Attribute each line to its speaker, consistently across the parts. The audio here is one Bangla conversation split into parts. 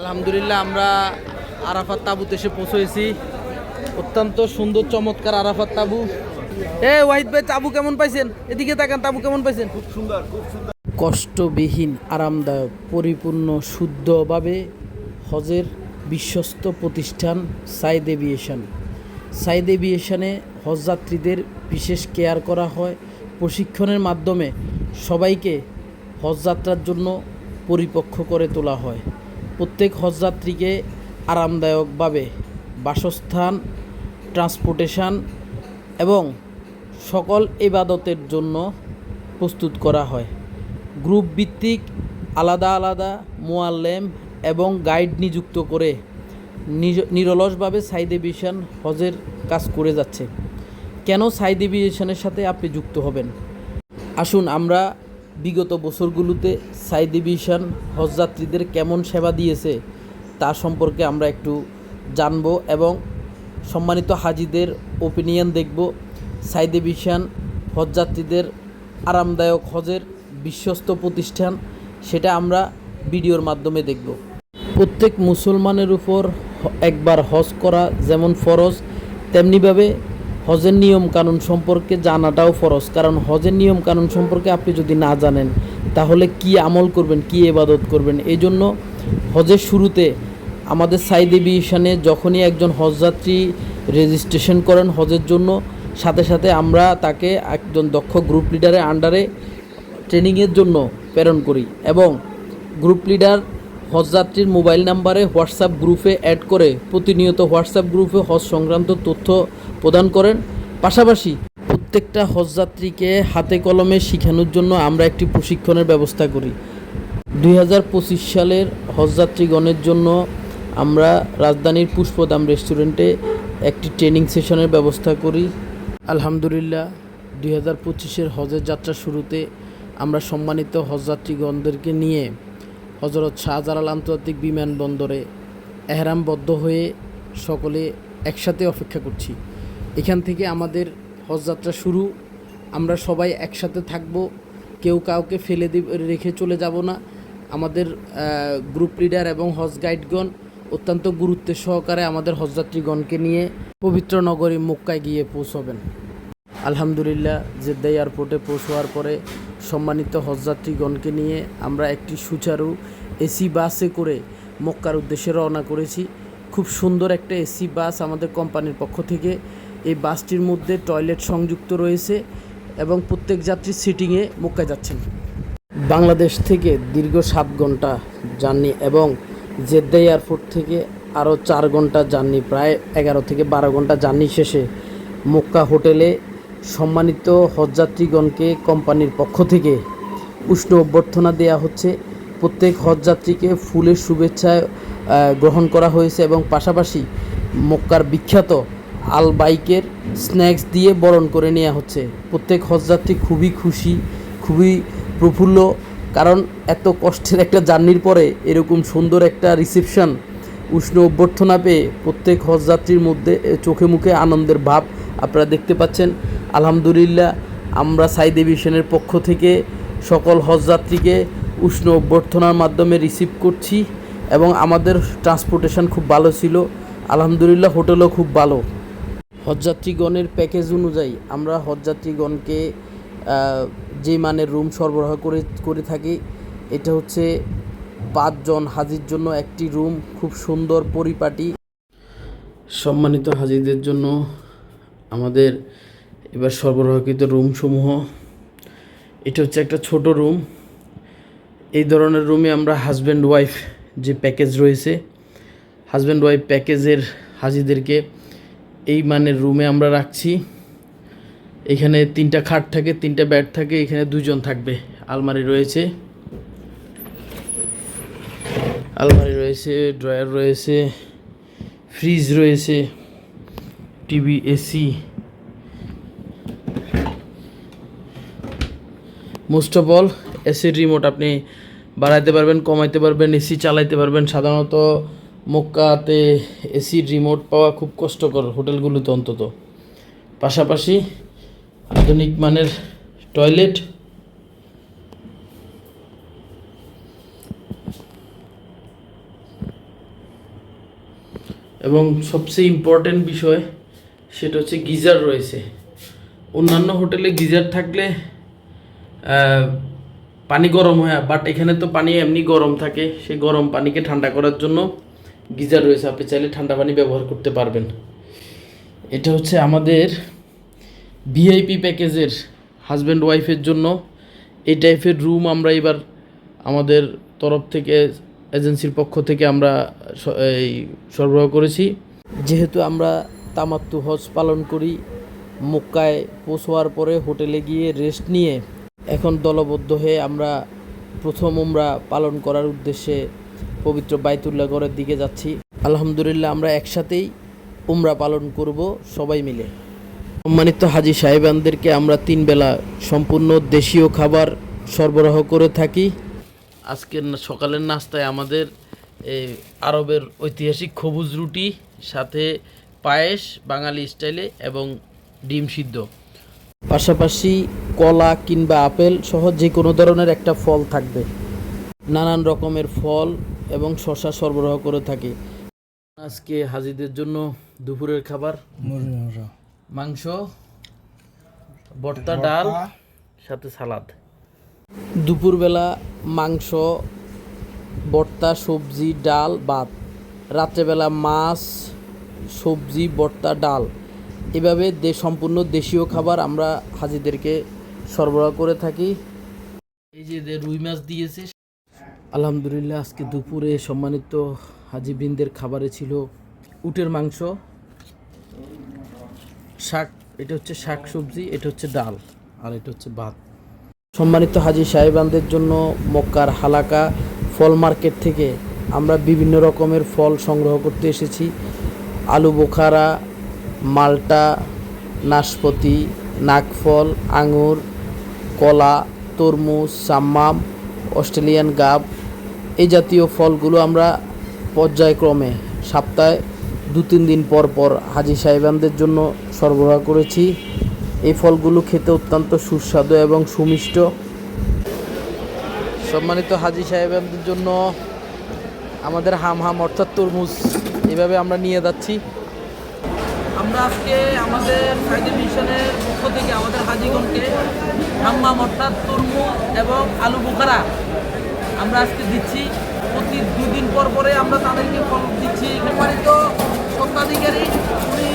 Speaker 1: আলহামদুলিল্লাহ আমরা আরাফাত তাবুতে এসে পৌঁছেছি অত্যন্ত সুন্দর চমৎকার আরাফাত তাবু। এ ওয়াহিদ ভাই তাবু কেমন পাইছেন? এদিকে তাকান তাবু কেমন পাইছেন? খুব সুন্দর খুব সুন্দর। কষ্টবিহীন আরামদায়ক পরিপূর্ণ শুদ্ধভাবে হজের বিশ্বস্ত প্রতিষ্ঠান সাইদ এভিয়েশন। সাইদ এভিয়েশনে হজযাত্রীদের বিশেষ কেয়ার করা হয়। প্রশিক্ষণের মাধ্যমে সবাইকে হজযাত্রার জন্য পরিপক্ষ করে তোলা হয়। প্রত্যেক হজযাত্রীকে আরামদায়কভাবে বাসস্থান ট্রান্সপোর্টেশন এবং সকল ইবাদতের জন্য প্রস্তুত করা হয়। গ্রুপ ভিত্তিক আলাদা আলাদা মোয়াল্লেম এবং গাইড নিযুক্ত করে নিজ- নিরলসভাবে সাইদ এভিয়েশন হজের কাজ করে যাচ্ছে। কেন সাইদ এভিয়েশনের সাথে আপনি যুক্ত হবেন? আসুন আমরা বিগত বছরগুলোতে সাইদ এভিয়েশন হজযাত্রীদের কেমন সেবা দিয়েছে তা সম্পর্কে আমরা একটু জানব এবং সম্মানিত হাজিদের ওপিনিয়ন দেখব। সাইদ এভিয়েশন হজযাত্রীদের আরামদায়ক হজের বিশ্বস্ত প্রতিষ্ঠান, সেটা আমরা ভিডিওর মাধ্যমে দেখব। প্রত্যেক মুসলমানের উপর একবার হজ করা যেমন ফরজ, তেমনিভাবে হজের নিয়ম কানুন সম্পর্কে জানাটাও ফরজ। কারণ হজের নিয়ম কানুন সম্পর্কে আপনি যদি না জানেন, তাহলে কি আমল করবেন, কি এবাদত করবেন? এই জন্য হজের শুরুতে আমাদের সাইদ এভিয়েশনে যখনই একজন হজযাত্রী রেজিস্ট্রেশন করেন হজের জন্য, সাথে সাথে আমরা তাকে একজন দক্ষ গ্রুপ লিডারের আন্ডারে ট্রেনিংয়ের জন্য প্রেরণ করি এবং গ্রুপ লিডার হজযাত্রীর মোবাইল নাম্বারে হোয়াটসঅ্যাপ গ্রুপে অ্যাড করে প্রতিনিয়ত হোয়াটসঅ্যাপ গ্রুপে হজ সংক্রান্ত তথ্য প্রদান করেন। পাশাপাশি প্রত্যেকটা হজযাত্রীকে হাতে কলমে শেখানোর জন্য আমরা একটি প্রশিক্ষণের ব্যবস্থা করি। দুই হাজার পঁচিশ সালের হজযাত্রীগণের জন্য আমরা রাজধানীর পুষ্পদাম রেস্টুরেন্টে একটি ট্রেনিং সেশনের ব্যবস্থা করি। আলহামদুলিল্লাহ, দুই হাজার পঁচিশের হজের যাত্রা শুরুতে আমরা সম্মানিত হজযাত্রীগণদেরকে নিয়ে হজরত শাহজালাল আন্তর্জাতিক বিমানবন্দরে এহরামবদ্ধ হয়ে সকলে একসাথে অপেক্ষা করছি। এখান থেকে আমাদের হজযাত্রা শুরু। আমরা সবাই একসাথে থাকব। কেউ কাউকে ফেলে রেখে চলে যাব না। আমাদের গ্রুপ লিডার এবং হজ গাইডগণ অত্যন্ত গুরুত্বের সহকারে আমাদের হজযাত্রীগণকে নিয়ে পবিত্র নগরী মক্কায় গিয়ে পৌঁছবেন। আলহামদুলিল্লাহ জেদ্দা এয়ারপোর্টে পৌঁছার পরে সম্মানিত হজযাত্রীগণকে নিয়ে আমরা একটি সুচারু এসি বাসে করে মক্কার উদ্দেশ্যে রওনা করেছি। খুব সুন্দর একটা এসি বাস আমাদের কোম্পানির পক্ষ থেকে। এই বাসটির মধ্যে টয়লেট সংযুক্ত রয়েছে এবং প্রত্যেক যাত্রী সিটিংয়ে মক্কায় যাচ্ছেন। বাংলাদেশ থেকে দীর্ঘ সাত ঘণ্টা জার্নি এবং জেদ্দা এয়ারপোর্ট থেকে আরও চার ঘণ্টা জার্নি, প্রায় এগারো থেকে বারো ঘণ্টা জার্নি শেষে মক্কা হোটেলে সম্মানিত হজযাত্রীগণকে কোম্পানির পক্ষ থেকে উষ্ণ অভ্যর্থনা দেওয়া হচ্ছে। প্রত্যেক হজযাত্রীকে ফুলের শুভেচ্ছায় গ্রহণ করা হয়েছে এবং পাশাপাশি মক্কার বিখ্যাত আল বাইকের স্ন্যাক্স দিয়ে বরণ করে নেওয়া হচ্ছে। প্রত্যেক হজযাত্রী খুবই খুশি, খুবই প্রফুল্ল, কারণ এত কষ্টের একটা জার্নির পরে এরকম সুন্দর একটা রিসেপশন, উষ্ণ অভ্যর্থনা পেয়ে প্রত্যেক হজযাত্রীর মধ্যে চোখে মুখে আনন্দের ভাব আপনারা দেখতে পাচ্ছেন। আলহামদুলিল্লাহ, আমরা সাইদ এভিয়েশনের পক্ষ থেকে সকল হজযাত্রীকে উষ্ণ অভ্যর্থনার মাধ্যমে রিসিভ করছি এবং আমাদের ট্রান্সপোর্টেশন খুব ভালো ছিল। আলহামদুলিল্লাহ, হোটেলও খুব ভালো। হজযাত্রীগণের প্যাকেজ অনুযায়ী আমরা হজযাত্রীগণকে যে মানের রুম সরবরাহ করে করে থাকি, এটা হচ্ছে পাঁচজন হাজির জন্য একটি রুম খুব সুন্দর পরিপাটি। সম্মানিত হাজিদের জন্য আমাদের এবার সরবরাহকৃত রুমসমূহ। এটা হচ্ছে একটা ছোট রুম। এই ধরনের রুমে আমরা হাজব্যান্ড ওয়াইফ যে প্যাকেজ রয়েছে হাজব্যান্ড ওয়াইফ প্যাকেজের হাজিদেরকে এই মানের রুমে আমরা রাখছি। এখানে তিনটা খাট থাকে, তিনটা বেড থাকে, এখানে দুজন থাকবে। আলমারি রয়েছে। আলমারি রয়েছে ড্রয়ার রয়েছে ফ্রিজ রয়েছে TV AC most of all এসির রিমোট আপনি বাড়াইতে পারবেন, কমাইতে পারবেন এসি চালাইতে পারবেন। সাধারণত মক্কাতে এসির রিমোট পাওয়া খুব কষ্টকর হোটেলগুলোতে অন্তত। পাশাপাশি আধুনিক মানের টয়লেট এবং সবচেয়ে ইম্পর্টেন্ট বিষয়, সেটা হচ্ছে গিজার রয়েছে। অন্যান্য হোটেলে গিজার থাকলে পানি গরম হয় বাট এখানে তো পানি এমনি গরম থাকে। সেই গরম পানিকে ঠান্ডা করার জন্য গিজার রয়েছে। আপনি চাইলে ঠান্ডা পানি ব্যবহার করতে পারবেন। এটা হচ্ছে আমাদের ভিআইপি প্যাকেজের হাজব্যান্ড ওয়াইফের জন্য। এই টাইপের রুম আমরা এবার আমাদের তরফ থেকে এজেন্সির পক্ষ থেকে আমরা এই সরবরাহ করেছি। যেহেতু আমরা তামাত্তু হজ পালন করি, মক্কায় পৌঁছোয়ার পরে হোটেলে গিয়ে রেস্ট নিয়ে এখন দলবদ্ধ হয়ে আমরা প্রথম উমরা পালন করার উদ্দেশ্যে পবিত্র বাইতুল্লাহ গড়ের দিকে যাচ্ছি। আলহামদুলিল্লাহ আমরা একসাথেই উমরা পালন করব সবাই মিলে। সম্মানিত হাজি সাহেবানদেরকে আমরা তিন বেলা সম্পূর্ণ দেশীয় খাবার সরবরাহ করে থাকি। আজকের সকালের নাস্তায় আমাদের এই আরবের ঐতিহাসিক খবুজ রুটি, সাথে পায়েস, বাঙালি স্টাইলে এবং ডিম সিদ্ধ। পাশাপাশি কলা কিংবা আপেল সহ যে কোনো ধরনের একটা ফল থাকবে। নানান রকমের ফল এবং শশা সরবরাহ করে থাকে। আজকে হাজিদের জন্য দুপুরের খাবার। মাংস, ভর্তা, ডাল, সাথে সালাদ। দুপুরবেলা মাংস, ভর্তা, সবজি, ডাল, ভাত। রাত্রেবেলা মাছ, সবজি, ভর্তা, ডাল। এভাবে সম্পূর্ণ দেশীয় খাবার আমরা হাজিদেরকে সরবরাহ করে থাকি। এই যে যে রুই মাছ দিয়েছে, আলহামদুলিল্লাহ আজকে দুপুরে সম্মানিত হাজিবৃন্দের খাবারে ছিল উটের মাংস, শাক, এটা হচ্ছে শাক সবজি, এটা হচ্ছে ডাল, আর এটা হচ্ছে ভাত। সম্মানিত হাজি সাহেবানদের জন্য মক্কার হালাকা ফল মার্কেট থেকে আমরা বিভিন্ন রকমের ফল সংগ্রহ করতে এসেছি। আলু বোখারা মালটা, নাশপাতি নাকফল আঙুর, কলা, তরমুজ, সাম্মাম, অস্ট্রেলিয়ান গাব, এই জাতীয় ফলগুলো আমরা পর্যায়ক্রমে সপ্তাহে দু তিন দিন পর পর হাজি সাহেবানদের জন্য সরবরাহ করেছি। এই ফলগুলো খেতে অত্যন্ত সুস্বাদু এবং সুমিষ্ট। সম্মানিত হাজি সাহেবানদের জন্য আমাদের হাম হাম অর্থাৎ তরমুজ এভাবে আমরা নিয়ে যাচ্ছি। আমরা আজকে আমাদের সাইডে মিশনের পক্ষ থেকে আমাদের হাজিগণকে হাম্মাম অর্থাৎ তরমুজ এবং আলু বোখারা আমরা আজকে দিচ্ছি। প্রতি দুদিন পর পরে আমরা তাদেরকে ফল দিচ্ছি। সম্মানিত সত্ত্বাধিকারী উনি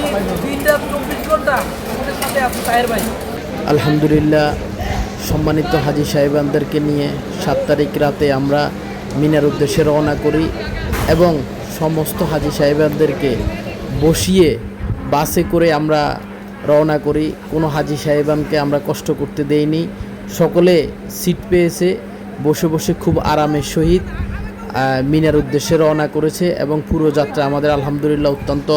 Speaker 1: দিনটা চব্বিশ ঘণ্টা আমাদের সাথে আছে সাহের ভাই। আলহামদুলিল্লাহ, সম্মানিত হাজি সাহেবানদেরকে নিয়ে সাত তারিখ রাতে আমরা মিনার উদ্দেশ্যে রওনা করি এবং সমস্ত হাজি সাহেবানদেরকে বসিয়ে বাসে করে আমরা রওনা করি কোনো হাজি সাহেবানকে আমরা কষ্ট করতে দেইনি সকলে সিট পেয়েছে বসে বসে খুব আরামের সহিত আহ, মিনার উদ্দেশ্যে রওনা করেছে এবং পুরো যাত্রা আমাদের আলহামদুলিল্লাহ অত্যন্ত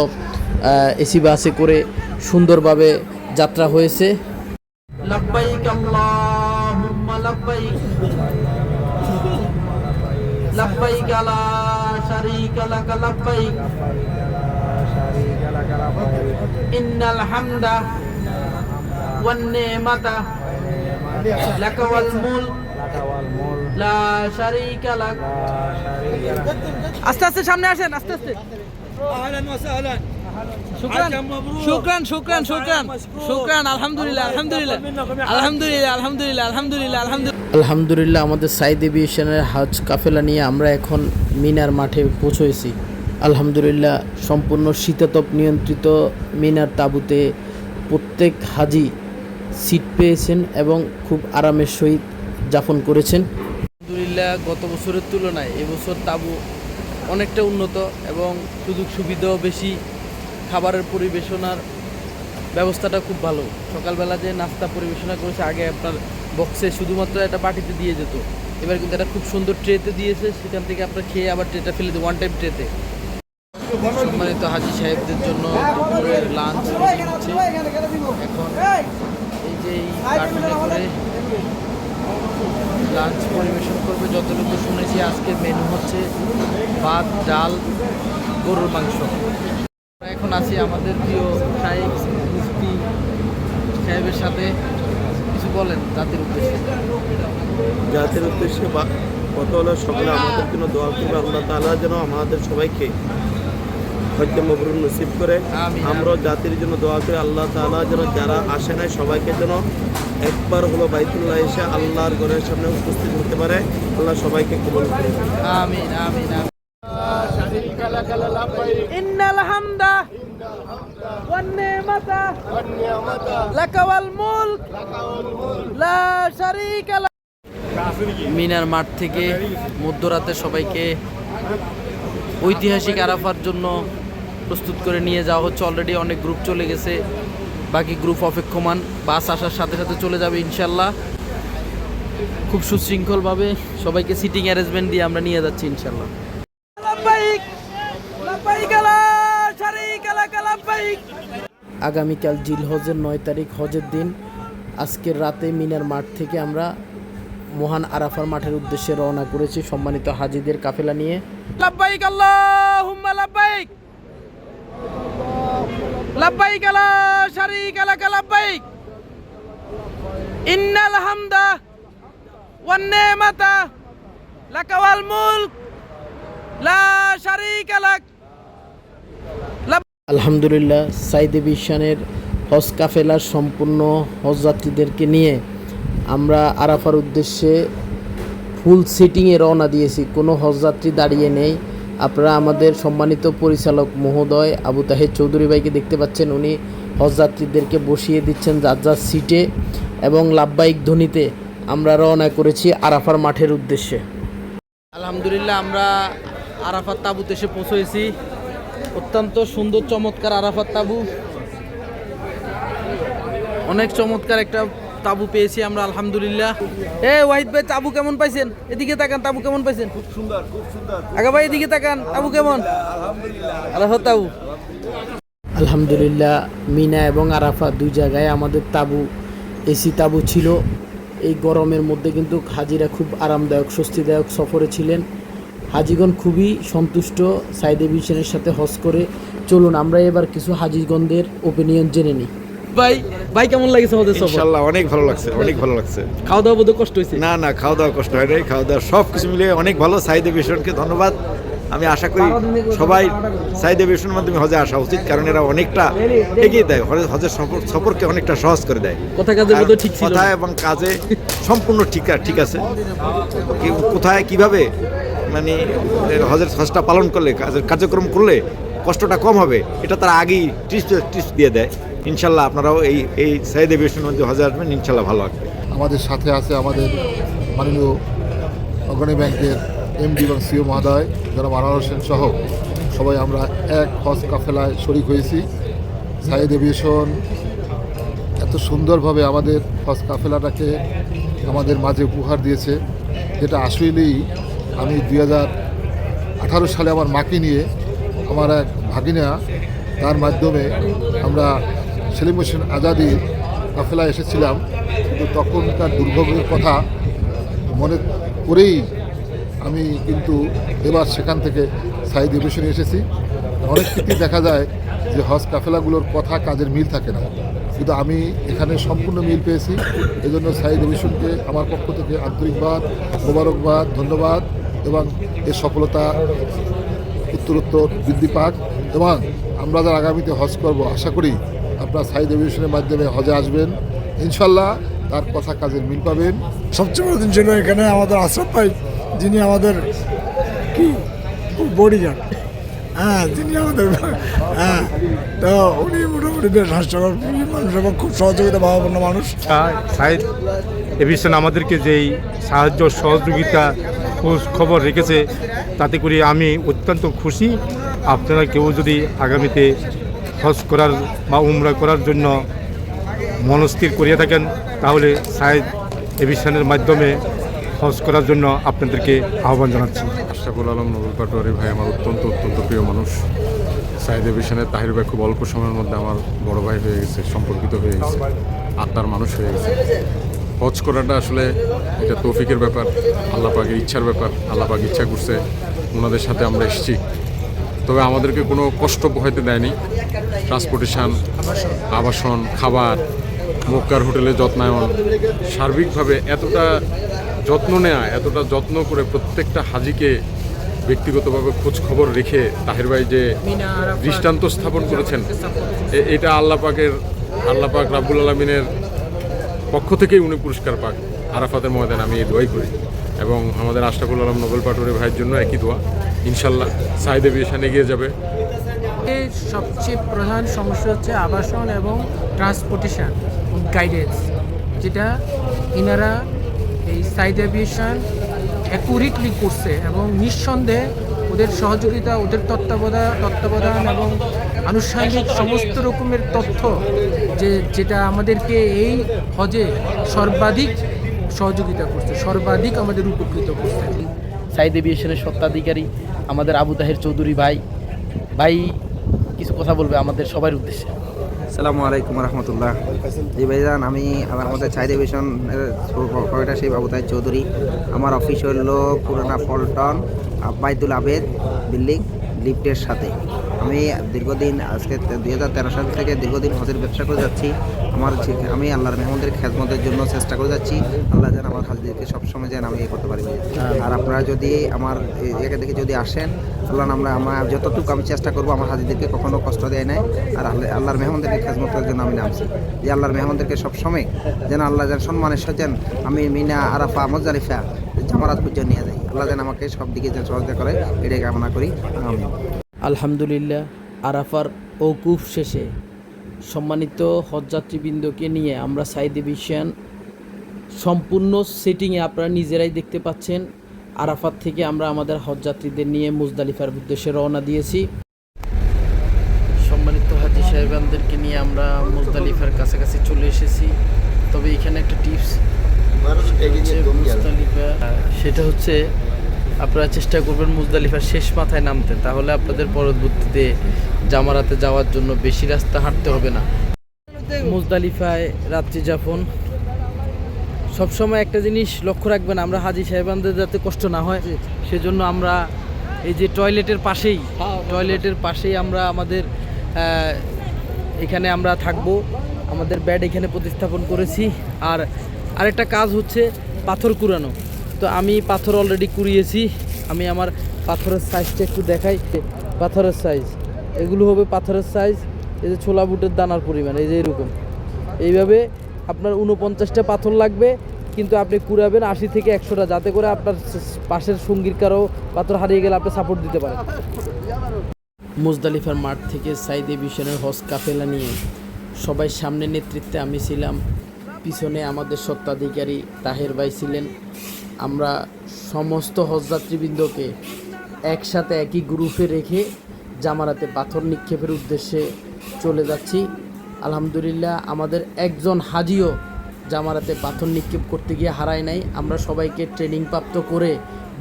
Speaker 1: এসি বাসে করে সুন্দরভাবে যাত্রা হয়েছে لبيك اللهم لبيك لبيك لا شريك لك لبيك ইন্নাল হামদা আস্তে আস্তে সামনে আসেন আস্তে আস্তে। আলহামদুলিল্লাহ আলহামদুলিল্লাহ। আলহামদুলিল্লাহ আলহামদুলিল্লাহ আলহামদুলিল্লাহ আলহামদুলিল্লাহ। আলহামদুলিল্লাহ আমাদের সাইদ এভিয়েশনের হাজ কাফেলা নিয়ে আমরা এখন মিনার মাঠে পৌঁছেছি আলহামদুলিল্লাহ, সম্পূর্ণ শীতাতপ নিয়ন্ত্রিত মিনার তাঁবুতে প্রত্যেক হাজি সিট পেয়েছেন এবং খুব আরামের সহিত যাপন করেছেন। আলহামদুলিল্লাহ, গত বছরের তুলনায় এবছর তাঁবু অনেকটা উন্নত এবং সুযোগ সুবিধাও বেশি। খাবারের পরিবেশনার ব্যবস্থাটা খুব ভালো। সকালবেলা যে নাস্তা পরিবেশনা করেছে, আগে আপনার বক্সে শুধুমাত্র একটা বাটিতে দিয়ে যেত। এবার কিন্তু একটা খুব সুন্দর ট্রেতে দিয়েছে, সেখান থেকে আপনার খেয়ে আবার ট্রেটা ফেলে দিই ওয়ান টাইম ট্রেতে সম্মানিত হাজি সাহেবদের জন্য দুপুরের লাঞ্চ হচ্ছে এখন এই। যে এই কার্টুনে করে লাঞ্চ পরিবেশন করবে যতটুকু শুনেছি আজকের মেনু হচ্ছে ভাত ডাল গরুর মাংস। আমরা এখন আছি আমাদের প্রিয় শাহেক মুফতি সাহেবের সাথে। কিছু বলেন জাতির উদ্দেশ্যে।
Speaker 2: জাতির উদ্দেশ্যে বা- কত হলো সকলে আমাদের জন্য দোয়া করবে আল্লাহ তাআলা যেন আমাদের সবাইকে হজ্জ মবরুর নসিব করে আমরা জাতির জন্য দোয়া করে আল্লাহ তাআলা যেন যারা আসে নাই সবাইকে যেন একবার হলো বাইতুল্লাহ এসে আল্লাহর ঘরের সামনে উপস্থিত হতে পারে। আল্লাহ সবাইকে কবুল করে
Speaker 1: আমিন আমিন আমিন। ইন্নাল হামদা ওয়ান নিমাতা লাকা ওয়াল মুলক লা মিনার মাঠ থেকে মধ্যরাতে সবাইকে ঐতিহাসিক আরাফার জন্য প্রস্তুত করে নিয়ে যাওয়া হচ্ছে অলরেডি অনেক গ্রুপ চলে গেছে। বাকি গ্রুপ অপেক্ষমান বাস আসার সাথে সাথে চলে যাবে ইনশাল্লাহ। খুব সুশৃঙ্খলভাবে সবাইকে সিটিং অ্যারেঞ্জমেন্ট দিয়ে আমরা নিয়ে যাচ্ছি ইনশাল্লাহ। আগামীকাল জিল হজের নয় তারিখ হজের দিন। আজকের রাতে মিনার মাঠ থেকে আমরা মহান আরাফার মাঠের উদ্দেশ্যে রওনা করেছি সম্মানিত হাজিদের কাফেলা নিয়ে। লাব্বাইক লাব্বাইক লাব্বাইক লা শারীকা লাক লাব্বাইক। ইন্নাল লা শারীকা লাক আলহামদুলিল্লাহ, সাইদে বিশানের হজ কাফেলার সম্পূর্ণ হজযাত্রীদেরকে নিয়ে আমরা আরাফার উদ্দেশ্যে ফুল সিটিংয়ে রওনা দিয়েছি। কোনো হজযাত্রী দাঁড়িয়ে নেই। আপনারা আমাদের সম্মানিত পরিচালক মহোদয় আবু তাহের চৌধুরী ভাইকে দেখতে পাচ্ছেন, উনি হজযাত্রীদেরকে বসিয়ে দিচ্ছেন যার যার সিটে এবং লাভবাহিক ধ্বনিতে আমরা রওনা করেছি আরাফার মাঠের উদ্দেশ্যে। আলহামদুলিল্লাহ, আমরা আরাফাত তাবুতে এসে পৌঁছেছি। অত্যন্ত সুন্দর, চমৎকার আরাফাত তাবু। অনেক চমৎকার একটা তাবু পেয়েছি আমরা আলহামদুলিল্লাহ। এ ওয়াহিদ ভাই তাবু কেমন পাইছেন? এদিকে তাকান তাবু কেমন পাইছেন? খুব সুন্দর খুব সুন্দর। আগা ভাই এদিকে তাকান তাবু কেমন? আরাফাত তাবু। আলহামদুলিল্লাহ মিনা এবং আরাফা দুই জায়গায় আমাদের তাবু এসি তাবু ছিল। এই গরমের মধ্যে কিন্তু হাজিরা খুব আরামদায়ক স্বস্তিদায়ক সফরে ছিলেন। হাজিগণ খুবই সন্তুষ্ট সাইদে বিশনের সাথে হজ করে। চলুন আমরা এবার কিছু হাজিগণদের ওপিনিয়ন জেনে নিই। ভাই ভাই কেমন লাগছে হজের সফর?
Speaker 3: ইনশাল্লাহ অনেক ভালো লাগছে অনেক ভালো লাগছে।
Speaker 1: খাওয়া দাওয়া বোধহয় কষ্ট হয়েছে?
Speaker 3: না না খাওয়া দাওয়া কষ্ট হয় নাই খাওয়া দাওয়া সব কিছু মিলে অনেক ভালো। সাইদে ভীষণকে ধন্যবাদ। আমি আশা করি সবাই সাইদে ভীষণের মাধ্যমে হজে আসা উচিত কারণ এরা অনেকটা এগিয়ে দেয়। হজে- হজের সফর সফরকে অনেকটা সহজ করে দেয়।
Speaker 1: কথা কাজে ঠিক ছিল
Speaker 3: কথা এবং কাজে সম্পূর্ণ ঠিক ঠিক আছে। কোথায় কীভাবে মানে হজের হজটা পালন করলে কাজের কার্যক্রম করলে কষ্টটা কম হবে এটা তারা আগেই টিপস টিপস দিয়ে দেয়। ইনশাল্লাহ আপনারাও এই এই সাইদে ভীষণের মধ্যে হজে আসবেন, ইনশাল্লাহ ভালো লাগবে।
Speaker 4: আমাদের সাথে আছে আমাদের মাননীয় অগ্রণী ব্যাংকের এমডি এবং সিও মহোদয়, জনাব আনোয়ার হোসেন সহ সবাই আমরা এক হজ কাফেলায় শরিক হয়েছি। সাইদ এভিয়েশন এত সুন্দরভাবে আমাদের হজ কাফেলাটাকে আমাদের মাঝে উপহার দিয়েছে। যেটা আসলেই আমি দুই হাজার আঠারো সালে আমার মাকে নিয়ে আমার এক ভাগিনা, তার মাধ্যমে আমরা সেলিম হোসেন আজাদির কাফেলায় এসেছিলাম, কিন্তু তখনকার দুর্ভোগের কথা মনে করেই আমি কিন্তু এবার সেখান থেকে সাইদ এভিয়েশনে এসেছি। অনেক ক্ষেত্রেই দেখা যায় যে হজ কাফেলাগুলোর কথা কাজের মিল থাকে না। কিন্তু আমি এখানে সম্পূর্ণ মিল পেয়েছি। এজন্য সাইদ এভিয়েশনকে আমার পক্ষ থেকে আন্তরিকবাদ, মোবারকবাদ, ধন্যবাদ এবং এর সফলতা, উত্তরোত্তর বৃদ্ধি পাক এবং আমরা যারা আগামীতে হজ করব, আশা করি আপনারা সাইদ এভিয়েশনের মাধ্যমে হজে আসবেন। ইনশাল্লাহ তার কথা কাজের মিল পাবেন।
Speaker 5: সবচেয়ে বড় দিন ছিল এখানে আমাদের আশরাফ ভাই যিনি আমাদের কি? বডিগার্ড হ্যাঁ যিনি আমাদের হ্যাঁ তো উনি মোটামুটি বেশ হাস্যকর মানুষ এবং খুব সহযোগিতা ভাবাপন্ন মানুষ।
Speaker 6: সাইদ এভিশন আমাদেরকে যেই সাহায্য সহযোগিতা খোঁজ খবর রেখেছে তাতে করে আমি অত্যন্ত খুশি। আপনারা কেউ যদি আগামীতে হজ করার বা উমরা করার জন্য মনস্থির করিয়া থাকেন, তাহলে সাইদ এভিশনের মাধ্যমে হজ করার জন্য আপনাদেরকে আহ্বান জানাচ্ছি।
Speaker 7: আশরাফুল আলম নবুল পাটোয়ারি ভাই আমার অত্যন্ত অত্যন্ত প্রিয় মানুষ। সাইদ এভিশনের তাহির ভাই খুব অল্প সময়ের মধ্যে আমার বড় ভাই হয়ে গেছে, সম্পর্কিত হয়ে গেছে, আত্মার মানুষ হয়ে গেছে। হজ করাটা আসলে এটা তৌফিকের ব্যাপার, আল্লাহ পাকের ইচ্ছার ব্যাপার, আল্লাহ পাক ইচ্ছা করছে, ওনাদের সাথে আমরা এসেছি। তবে আমাদেরকে কোনো কষ্ট পোহাইতে দেয়নি। ট্রান্সপোর্টেশন আবাসন, খাবার, মক্কার হোটেলে যত্নায়ন, সার্বিকভাবে এতটা যত্ন নেয়া, এতটা যত্ন করে প্রত্যেকটা হাজিকে ব্যক্তিগতভাবে খোঁজ খবর রেখে তাহের ভাই যে দৃষ্টান্ত স্থাপন করেছেন এটা আল্লাহ পাকের, আল্লাহ পাক রাব্বুল আলমিনের পক্ষ থেকেই উনি পুরস্কার পাক। আরাফাতের ময়দান আমি এই দোয়াই করি। এবং আমাদের আশরাফুল আলম নোবেল পাটোয়ারি ভাইয়ের জন্য একই দোয়া। ইনশাল্লাহ সাইদ এভিয়েশন এগিয়ে যাবে।
Speaker 8: সবচেয়ে প্রধান সমস্যা হচ্ছে আবাসন এবং ট্রান্সপোর্টেশন গাইডেন্স যেটা ইনারা এই সাইড এভিয়েশন অ্যাকুরেটলি করছে এবং নিঃসন্দেহে ওদের সহযোগিতা, ওদের তত্ত্বাবধান তত্ত্বাবধান এবং আনুষ্ঠানিক সমস্ত রকমের তথ্য যে, যেটা আমাদেরকে এই হজে সর্বাধিক সহযোগিতা করছে, সর্বাধিক আমাদের উপকৃত করছে।
Speaker 1: সাইদ এভিয়েশনের সত্ত্বাধিকারী আমাদের আবু তাহের চৌধুরী ভাই। ভাই, কিছু কথা বলবে আমাদের সবার উদ্দেশ্যে।
Speaker 9: আসসালামু আলাইকুম রহমতুল্লাহ। জি ভাই ভাইজান, আমি আমার আমাদের চাই এভিয়েশনের কয়টা সেই আবু তাই চৌধুরী। আমার অফিস হলো পুরানা পল্টন আব্বাইদুল আবেদ বিল্ডিং, লিফটের সাথে। আমি দীর্ঘদিন আজকে দুই হাজার তেরো সাল থেকে দীর্ঘদিন হজের ব্যবসা করে যাচ্ছি। আমার আমি আল্লাহর মেহমদের খেদমতের জন্য চেষ্টা করে যাচ্ছি। আল্লাহ যেন আমার হাজিদেরকে সবসময় যেন আমি এ করতে পারি। আর আপনারা যদি আমার জায়গা থেকে যদি আসেন আল্লাহ আমরা আমার যতটুকু আমি চেষ্টা করব আমার হাজিদেরকে কখনো কষ্ট দেয় নাই। আর আল্লাহ- আল্লাহর মেহমানদেরকে খেজমত করার জন্য আমি নামছি। যে আল্লাহর মেহমানদেরকে সবসময় যেন আল্লাহ যেন সম্মানের সাথে যেন আমি মিনা আরাফা মজারিফা জামারাত পর্যন্ত নিয়ে যাই। আল্লাহ যেন আমাকে সব দিকে যেন সহযোগিতা করে। এটাই কামনা করি। আমি
Speaker 1: আলহামদুলিল্লাহ আরাফার ওকুফ শেষে সম্মানিত হজযাত্রীবৃন্দকে নিয়ে আমরা সাইদ এভিশন সম্পূর্ণ সেটিংয়ে আপনারা নিজেরাই দেখতে পাচ্ছেন। আরাফাত থেকে আমরা আমাদের হজযাত্রীদের নিয়ে মুজদালিফার উদ্দেশ্যে রওনা দিয়েছি। সম্মানিত হাজি সাহেবানদেরকে নিয়ে আমরা মুজদালিফার কাছাকাছি চলে এসেছি। তবে এখানে একটা টিপস মুজদালিফা সেটা হচ্ছে আপনারা চেষ্টা করবেন মুজদালিফার শেষ মাথায় নামতে। তাহলে আপনাদের পরবর্তীতে জামারাতে যাওয়ার জন্য বেশি রাস্তা হাঁটতে হবে না। মুজদালিফায় রাত্রি যাপন। সবসময় একটা জিনিস লক্ষ্য রাখবেন, আমরা হাজি সাহেবানদের যাতে কষ্ট না হয়, সেজন্য আমরা এই যে টয়লেটের পাশেই টয়লেটের পাশেই আমরা আমাদের এখানে আমরা থাকব। আমাদের ব্যাড এখানে প্রতিস্থাপন করেছি। আর আরেকটা কাজ হচ্ছে পাথর কুড়ানো। তো আমি পাথর অলরেডি কুড়িয়েছি। আমি আমার পাথরের সাইজটা একটু দেখাই। পাথরের সাইজ এগুলো হবে পাথরের সাইজ এই যে ছোলা বুটের দানার পরিমাণ, এই যে এরকম। এইভাবে আপনার উনপঞ্চাশটা পাথর লাগবে। কিন্তু আপনি কুড়াবেন আশি থেকে একশোটা, যাতে করে আপনার পাশের সঙ্গীর কারও পাথর হারিয়ে গেলে আপনি সাপোর্ট দিতে পারেন। মুজদালিফার মাঠ থেকে সাইদ এভিশনের হজ কাফেলা নিয়ে সবাই সামনে নেতৃত্বে আমি ছিলাম। পিছনে আমাদের সত্ত্বাধিকারী তাহের ভাই ছিলেন। আমরা সমস্ত হজযাত্রীবৃন্দকে একসাথে একই গ্রুপে রেখে জামারাতে পাথর নিক্ষেপের উদ্দেশ্যে চলে যাচ্ছি। আলহামদুলিল্লাহ আমাদের একজন হাজিও জামারাতে পাথর নিক্ষেপ করতে গিয়ে হারায় নাই। আমরা সবাইকে ট্রেনিং প্রাপ্ত করে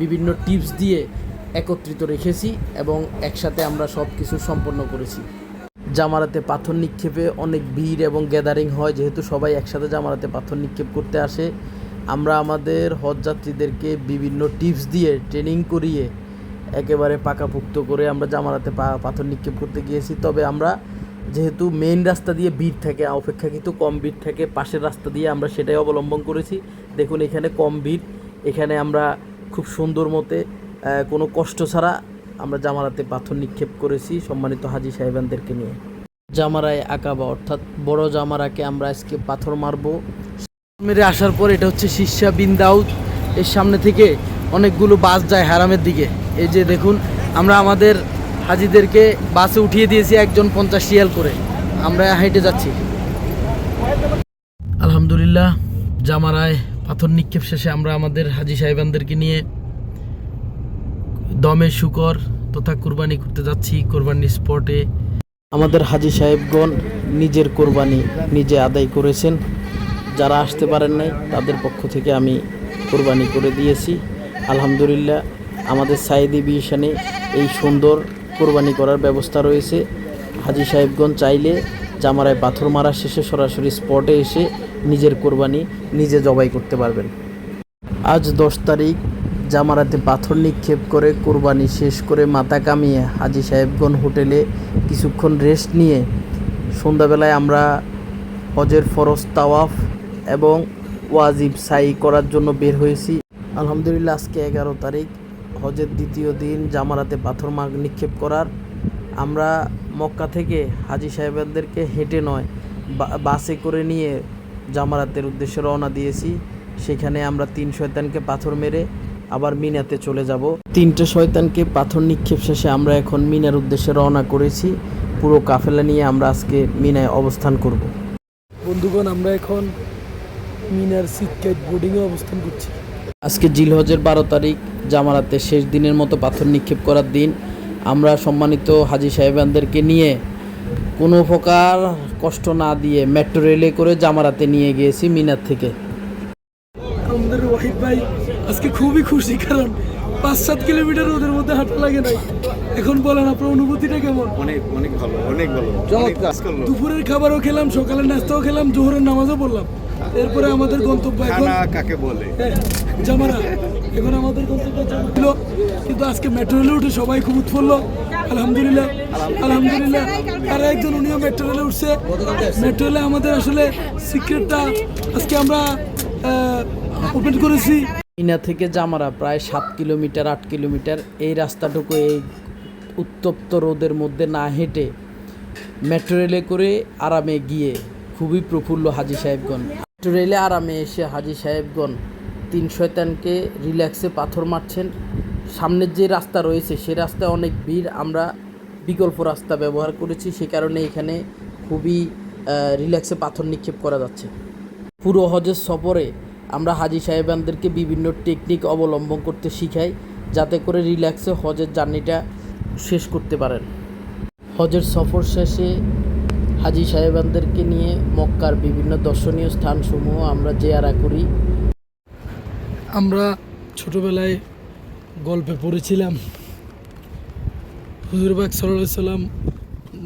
Speaker 1: বিভিন্ন টিপস দিয়ে একত্রিত রেখেছি এবং একসাথে আমরা সব কিছু সম্পন্ন করেছি। জামারাতে পাথর নিক্ষেপে অনেক ভিড় এবং গ্যাদারিং হয়, যেহেতু সবাই একসাথে জামারাতে পাথর নিক্ষেপ করতে আসে। আমরা আমাদের হজযাত্রীদেরকে বিভিন্ন টিপস দিয়ে ট্রেনিং করিয়ে একেবারে পাকাপুক্ত করে আমরা জামারাতে পাথর নিক্ষেপ করতে গিয়েছি। তবে আমরা যেহেতু মেইন রাস্তা দিয়ে ভিড় থাকে, অপেক্ষাকৃত কম ভিড় থাকে, পাশের রাস্তা দিয়ে আমরা সেটাই অবলম্বন করেছি। দেখুন, এখানে কম ভিড়, এখানে আমরা খুব সুন্দর মতে কোনো কষ্ট ছাড়া আমরা জামারাতে পাথর নিক্ষেপ করেছি সম্মানিত হাজি সাহেবানদেরকে নিয়ে। জামারায় আঁকাবা, অর্থাৎ বড় জামারাকে আমরা আজকে পাথর মারবো। মেরে আসার পর এটা হচ্ছে শীর্ষা বিন্দাউদ এর সামনে থেকে অনেকগুলো বাস যায় হারামের দিকে। এই যে দেখুন, আমরা আমাদের হাজিদেরকে বাসে উঠিয়ে দিয়েছি একজন পঞ্চাশ রিয়াল করে। আমরা হেঁটে যাচ্ছি। আলহামদুলিল্লাহ, জামারায় পাথর নিক্ষেপ শেষে আমরা আমাদের হাজি সাহেবানদেরকে নিয়ে দমে শুকর তথা কোরবানি করতে যাচ্ছি। কোরবানির স্পটে আমাদের হাজি সাহেবগণ নিজের কোরবানি নিজে আদায় করেছেন। যারা আসতে পারেন নাই, তাদের পক্ষ থেকে আমি কোরবানি করে দিয়েছি। আলহামদুলিল্লাহ, আমাদের সাইদি বিশানে এই সুন্দর কোরবানি করার ব্যবস্থা রয়েছে। হাজি সাহেবগণ চাইলে জামারায় পাথর মারা শেষে সরাসরি স্পটে এসে নিজের কোরবানি নিজে জবাই করতে পারবেন। আজ দশ তারিখ, জামারাতে পাথর নিক্ষেপ করে কোরবানি শেষ করে মাথা কামিয়ে হাজি সাহেবগঞ্জ হোটেলে কিছুক্ষণ রেস্ট নিয়ে সন্ধ্যাবেলায় আমরা হজের ফরজ তাওয়াফ এবং ওয়াজিব সাই করার জন্য বের হয়েছি। আলহামদুলিল্লাহ, আজকে এগারো তারিখ, হজের দ্বিতীয় দিন, জামারাতে পাথর মাগ নিক্ষেপ করার। আমরা মক্কা থেকে হাজি সাহেবদেরকে হেঁটে নয় বাসে করে নিয়ে জামারাতের উদ্দেশ্যে রওনা দিয়েছি। সেখানে আমরা তিন শয়তানকে পাথর মেরে আবার মিনাতে চলে যাব। তিনটে শয়তানকে পাথর নিক্ষেপ শেষে আমরা এখন মিনার উদ্দেশ্যে রওনা করেছি। পুরো কাফেলা নিয়ে আমরা আজকে মিনায় অবস্থান করব।
Speaker 10: বন্ধুগণ, আমরা এখন মিনার সিটকেট বোর্ডিংয়ে অবস্থান করছি।
Speaker 1: আজকে জিলহজের বারো তারিখ জামারাতের শেষ দিনের মতো পাথর নিক্ষেপ করার দিন। আমরা সম্মানিত হাজি সাহেবানদেরকে নিয়ে কোনো প্রকার কষ্ট না দিয়ে মেট্রো রেলে করে জামারাতে নিয়ে গিয়েছি মিনার থেকে।
Speaker 10: আমাদের ওয়াহিদ ভাই আজকে খুবই খুশি কারণ পাঁচ সাত কিলোমিটার ওদের মধ্যে হাঁটা লাগে নাই। এখন বলেন আপনার অনুভূতিটা কেমন?
Speaker 3: অনেক অনেক ভালো অনেক ভালো।
Speaker 10: দুপুরের খাবারও খেলাম সকালের নাস্তাও খেলাম জোহরের নামাজও পড়লাম। এরপরে আমাদের গন্তব্য এখন
Speaker 3: কাকে বলে?
Speaker 10: হ্যাঁ, জামারা এখন আমাদের গন্তব্য জামারা ছিল কিন্তু আজকে মেট্রো রেলে উঠে সবাই খুব উৎফুল্ল। আলহামদুলিল্লাহ আলহামদুলিল্লাহ। আর একজন উনিও মেট্রো রেলে উঠছে। মেট্রো রেলে আমাদের আসলে সিক্রেটটা আজকে আমরা ওপেন করেছি।
Speaker 1: মিনা থেকে জামারা প্রায় সাত কিলোমিটার আট কিলোমিটার এই রাস্তাটুকু এই উত্তপ্ত রোদের মধ্যে না হেঁটে মেট্রো রেলে করে আরামে গিয়ে খুবই প্রফুল্ল হাজি সাহেবগণ। মেট্রো রেলে আরামে এসে হাজি সাহেবগণ তিন শয়তানকে রিল্যাক্সে পাথর মারছেন। সামনের যে রাস্তা রয়েছে, সে রাস্তায় অনেক ভিড়। আমরা বিকল্প রাস্তা ব্যবহার করেছি। সে কারণে এখানে খুবই রিল্যাক্সে পাথর নিক্ষেপ করা যাচ্ছে। পুরো হজের সফরে আমরা হাজি সাহেবানদেরকে বিভিন্ন টেকনিক অবলম্বন করতে শিখাই, যাতে করে রিল্যাক্সে হজের জার্নিটা শেষ করতে পারেন। হজের সফর শেষে হাজি সাহেবানদেরকে নিয়ে মক্কার বিভিন্ন দর্শনীয় স্থানসমূহ আমরা জেয়ারা করি।
Speaker 10: আমরা ছোটবেলায় গল্পে পড়েছিলাম হুজুরবাগ সাল্লাম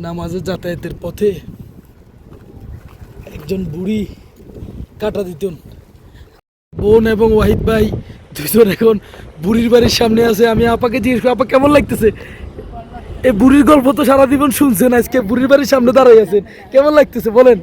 Speaker 10: নামাজে যাতায়াতের পথে একজন বুড়ি কাটা দিতেন। বোন এবং ওয়াহিদ ভাই দুজন এখন বুড়ির বাড়ির সামনে আছে, আমি আপাকে জিজ্ঞেস করি, আপা কেমন লাগতেছে? এই বুড়ির গল্প তো সারা জীবন শুনছেন, আজকে বুড়ির বাড়ির সামনে দাঁড়াই আছেন। কেমন লাগতেছে, বলেন?